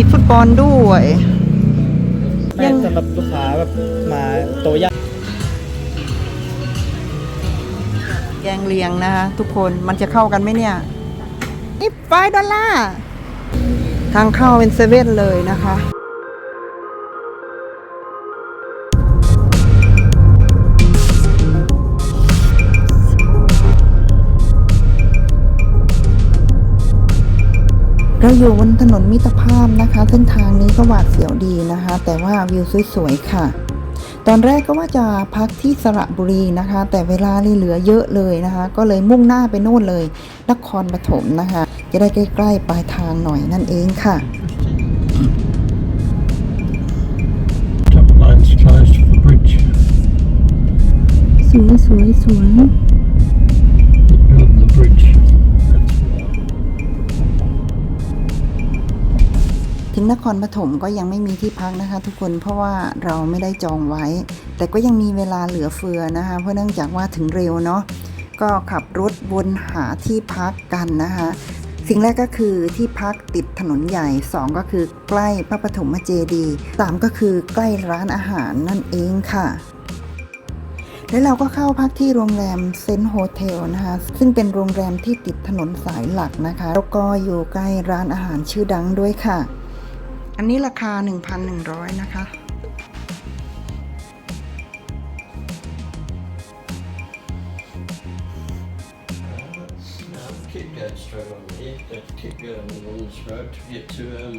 มีฟุตบอลด้วยไม่สำหรับลูกค้าแบบมาโตะย่างแกงเลียงนะคะทุกคนมันจะเข้ากันไหมเนี่ยนี่ไฟดอลลาร์ทางเข้าเป็นเซเว่นเลยนะคะ เราอยู่บนถนนมิตรภาพนะคะ เส้นทางนี้ก็หวาดเสียวดีนะคะ แต่ว่าวิวสวยๆค่ะ ตอนแรกก็ว่าจะพักที่สระบุรีนะคะ แต่เวลานี่เหลือเยอะเลยนะคะ ก็เลยมุ่งหน้าไปโน่นเลยนครปฐมนะคะ จะได้ใกล้ๆปลายทางหน่อยนั่นเองค่ะ Couple lines closed for the bridge. สวยสวยสวย ถึงนครปฐมก็ยังไม่มีที่พักนะคะ ทุกคนเพราะว่าเราไม่ได้จองไว้ แต่ก็ยังมีเวลาเหลือเฟือนะคะ เพราะเนื่องจากว่าถึงเร็วเนาะก็ขับรถวนหาที่พักกันนะคะ สิ่งแรกก็คือที่พักติดถนนใหญ่ 2 ก็คือใกล้พระปฐมเจดีย์3ก็คือใกล้ร้านอาหารนั่นเองค่ะแล้วเราก็เข้าพักที่โรงแรมเซนต์โฮเทลนะคะ ซึ่งเป็นโรงแรมที่ติดถนนสายหลักนะคะ แล้วก็อยู่ใกล้ร้านอาหารชื่อดังด้วยค่ะ อันนี้ราคา 1,100 นะคะ No, keep going straight on here. Don't keep going along this road to get to um.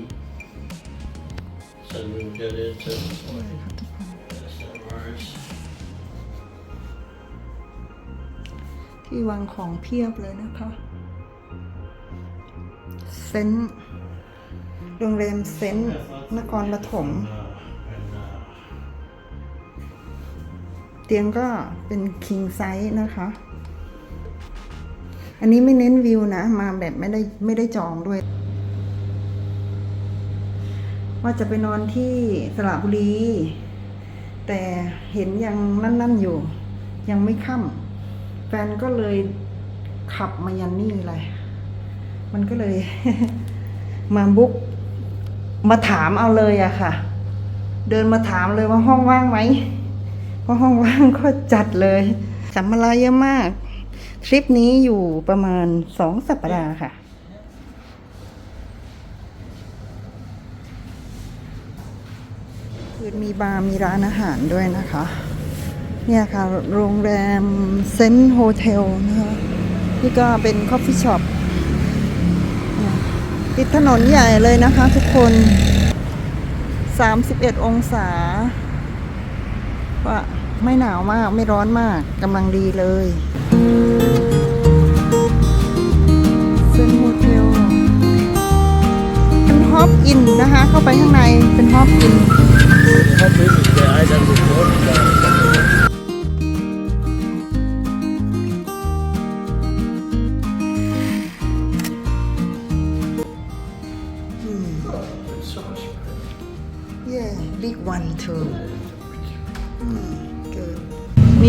So we can go there to. That's no worries. ที่วางของเพียบเลยนะคะ เซนต์ โรงแรมเซนต์นครปฐมเตียงก็เป็นคิงไซส์นะคะ อันนี้ไม่เน้นวิวนะ มาแบบไม่ได้ไม่ได้จองด้วย ว่าจะไปนอนที่สระบุรี แต่เห็นยังนั่น ๆ อยู่ ยังไม่ค่ำแฟนก็เลยขับมายันนี่เลย มันก็เลย มาบุ๊ก มาถามเอาเลยอะค่ะ เดินมาถามเลยว่าห้องว่างไหมเพราะห้องว่างก็จัดเลยสัมภาระเยอะมาก ทริปนี้อยู่ประมาณสองสัปดาห์ค่ะคือมีบาร์มีร้านอาหารด้วยนะคะ เนี่ยค่ะ โรงแรมเซนต์โฮเทลนะคะนี่ก็เป็นคอฟฟี่ช็อป ติดถนนใหญ่เลยนะคะทุกคน 31 องศาว่าไม่หนาวมากไม่ร้อนมากกำลังดีเลยเซนโฮเทลเป็นฮอปอินนะคะ เข้าไปข้างในเป็นฮอปอิน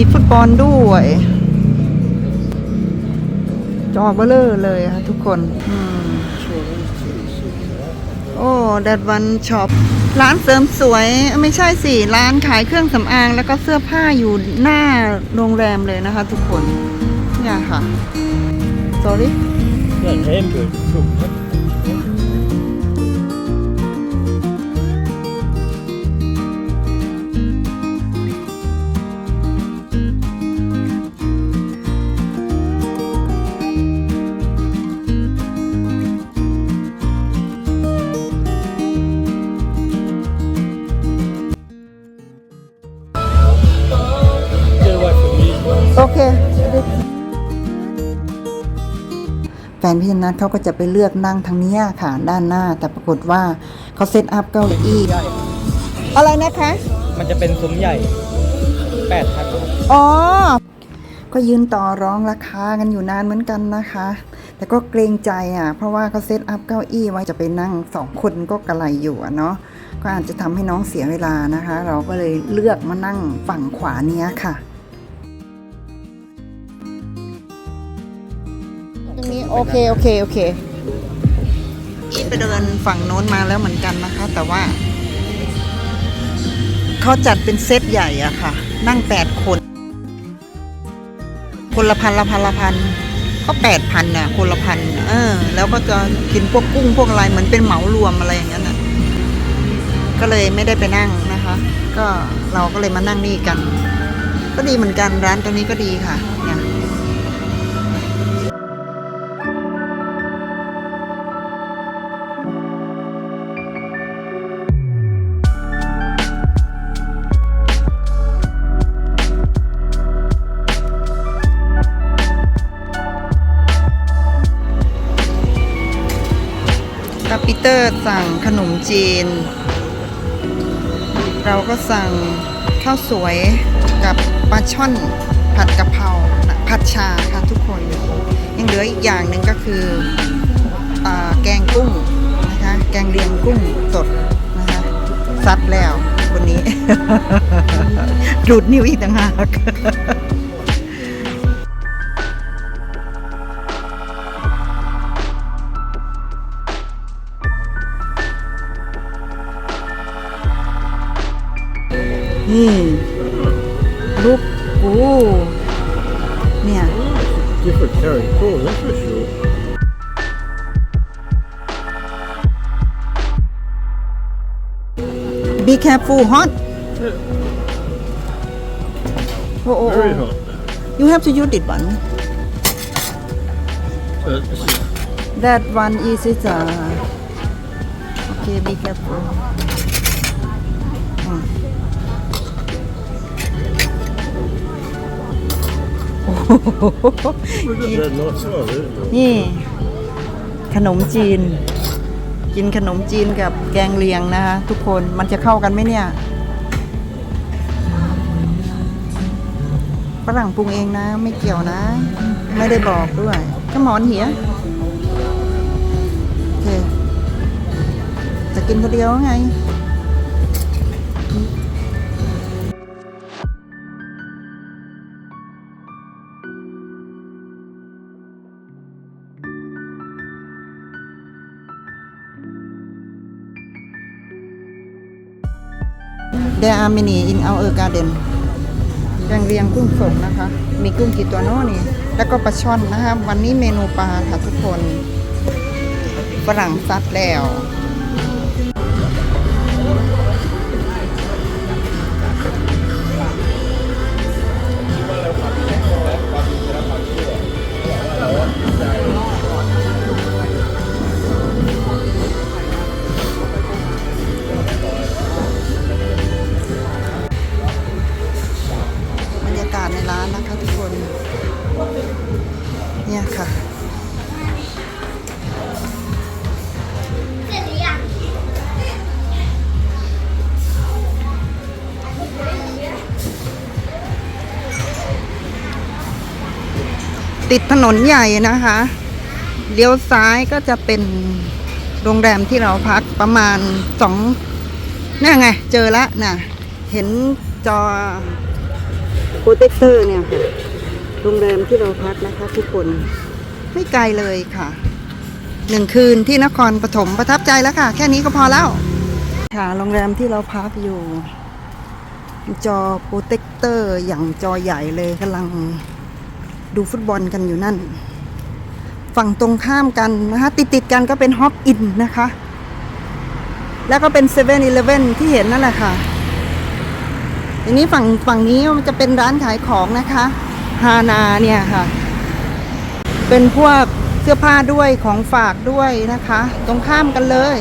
มีฟุตบอลด้วย จอเบลเลอร์เลยค่ะทุกคนโอ้ that one shop ร้านเสริมสวยไม่ใช่สิ ร้านขายเครื่องสำอางแล้วก็เสื้อผ้าอยู่หน้าโรงแรมเลยนะคะทุกคน เนี่ยค่ะ sorry yeah, นพี่นัทเขาก็จะไปเลือกนั่งทางเนี้ยค่ะด้านหน้า แต่ปรากฏว่าเขาเซตอัพเก้าอี้อะไรนะคะ มันจะเป็นซุ้มใหญ่แปดพันครับอ๋อ ก็ยืนต่อร้องราคากันอยู่นานเหมือนกันนะคะ แต่ก็เกรงใจอะ เพราะว่าเขาเซตอัพเก้าอี้ไว้จะไปนั่งสองคนก็กระไรอยู่อะเนาะก็อาจจะทำให้น้องเสียเวลานะคะ เราก็เลยเลือกมานั่งฝั่งขวาเนี้ยค่ะ รงนี้โอเคโอเคโอเคไปเดินฝั่งโน้นมาแล้วเหมือนกันนะคะ แต่ว่าเขาจัดเป็นเซตใหญ่อะค่ะ นั่งแปดคน คนละพันละพันละพันก็แปดพันน่ะ คนละพันเออ แล้วก็จะกินพวกกุ้งพวกอะไรเหมือนเป็นเหมารวมอะไรอย่างนั้นน่ะก็เลยไม่ได้ไปนั่งนะคะ ก็เราก็เลยมานั่งนี่กัน ก็ดีเหมือนกันร้านตรงนี้ก็ดีค่ะเนี่ยตา ปีเตอร์สั่งขนมจีน เราก็สั่งข้าวสวยกับปลาช่อนผัดกะเพราผัดชาค่ะทุกคน ยังเหลืออีกอย่างหนึ่งก็คืออแกงกุ้งนะคะแกงเลียงกุ้งสดนะคะซัดแล้ววันนี้ ดูดนิ้วอีกต่างหาก Yeah. Different Terry Cool, that's for sure. Be careful, hot. Yeah. Oh, oh, oh, Very hot. You have to use it one. Uh, that one is it. Uh... Okay, be careful. นี่ ขนมจีน กินขนมจีนกับแกงเลียงนะคะทุกคนมันจะเข้ากันไหมเนี่ยฝรั่งปรุงเองนะ ไม่เกี่ยวนะ ไม่ได้บอกด้วยก็หมอนเหียโอเคจะกินคนเดียวไง There are many in our garden ยังเรียงกุ้งสดนะคะ มีกุ้งกี่ตัวเน้อนี่ แล้วก็ปลาช่อนนะคะ วันนี้เมนูปลาค่ะทุกคน ฝรั่งซัดแล้ว ติดถนนใหญ่นะคะเลี้ยวซ้ายก็จะเป็นโรงแรมที่เราพักประมาณสองนี่ไง เจอล้วน่ะเห็นจอโปรเทคเตอร์เนี่ยค่ะ โรงแรมที่เราพักนะคะทุกคนไม่ไกลเลยค่ะหนึ่งคืนที่นครปฐมประทับใจแล้วค่ะ แค่นี้ก็พอแล้ว ค่ะ โรงแรมที่เราพักอยู่ จอโปรเทคเตอร์อย่างจอใหญ่เลยกำลัง ดูฟุตบอลกันอยู่นั่น ฝั่งตรงข้ามกันนะคะ ติดติดกันก็เป็นฮอปอินนะคะ แล้วก็เป็นเซเว่นอีเลฟเว่นที่เห็นนั่นแหละค่ะทีนี้ฝั่งฝั่งนี้มันจะเป็นร้านขายของนะคะฮานาเนี่ยค่ะ เป็นพวกเสื้อผ้าด้วยของฝากด้วยนะคะ ตรงข้ามกันเลย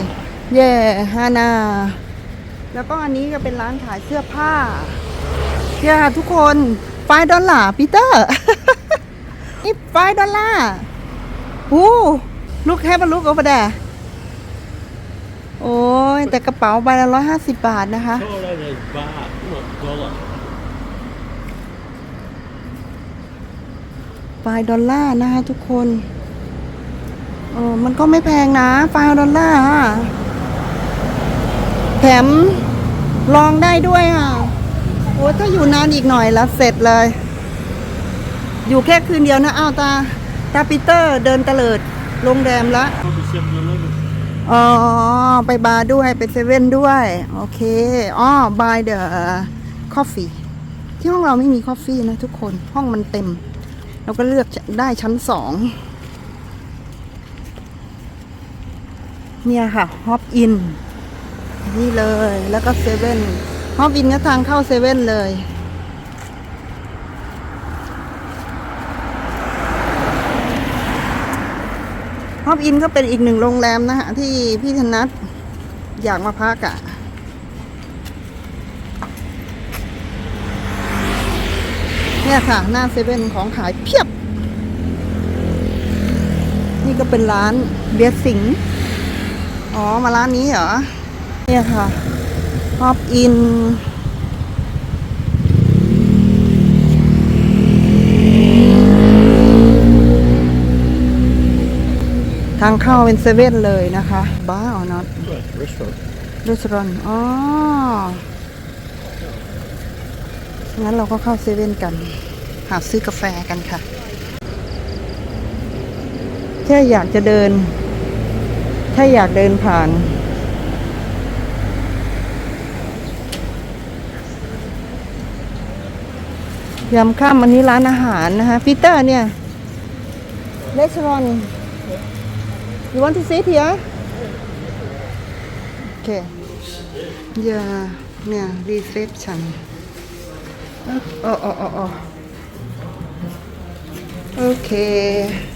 เย่ฮานา แล้วก็อันนี้ก็เป็นร้านขายเสื้อผ้าเย่ทุกคนไฟดอลลาร์ปีเตอร์ นี่ไฟดอลลาร์หูลูกแค่บรรลุกเอาไปแดโอ้ย แต่กระเป๋าใบละร้อยห้าสิบบาทนะคะ Dollar is baht, not dollar. ไฟล์ดอลลาร์นะคะทุกคนเออมันก็ไม่แพงนะไฟล์ดอลลาร์อะแถมลองได้ด้วยอะ โอ้ถ้าอยู่นานอีกหน่อยแล้วเสร็จเลย อยู่แค่คืนเดียวนะอ้าวตาตาปีเตอร์เดินเตลิดโรงแรมละ Probably 7 Eleven. อ๋อ ไปบาร์ด้วย ไปเซเว่นด้วย โอเค อ๋อ buy the coffee ที่ห้องเราไม่มีคอฟฟี่นะทุกคนห้องมันเต็ม เราก็เลือกได้ชั้นสองเนี่ยค่ะฮอปอินนี่เลยแล้วก็เซเว่นฮอปอินก็ทางเข้าเซเว่นเลย อปอินก็เป็นอีกหนึ่งโรงแรมนะฮะที่พี่ธนัทอยากมาพักอะ่ะเนี่ยค่ะ หน้าเซเว่นของขายเพียบ นี่ก็เป็นร้านเบียร์สิงห์อ๋อ มาร้านนี้เหรอ เนี่ยค่ะฮอปอิน ทางเข้าเป็นเซเว่นเลยนะคะบาร์ออนัทรีสอร์ทอ๋องั้นเราก็เข้าเซเว่นกัน หาซื้อกาแฟกันค่ะ แค่อยากจะเดิน แค่อยากเดินผ่านยำข้ามวันนี้ร้านอาหารนะคะพีเตอร์เนี่ยรีสอร์ท You want to sit here? Okay. Yeah, yeah, reception. Oh, oh, oh, oh, oh. Okay.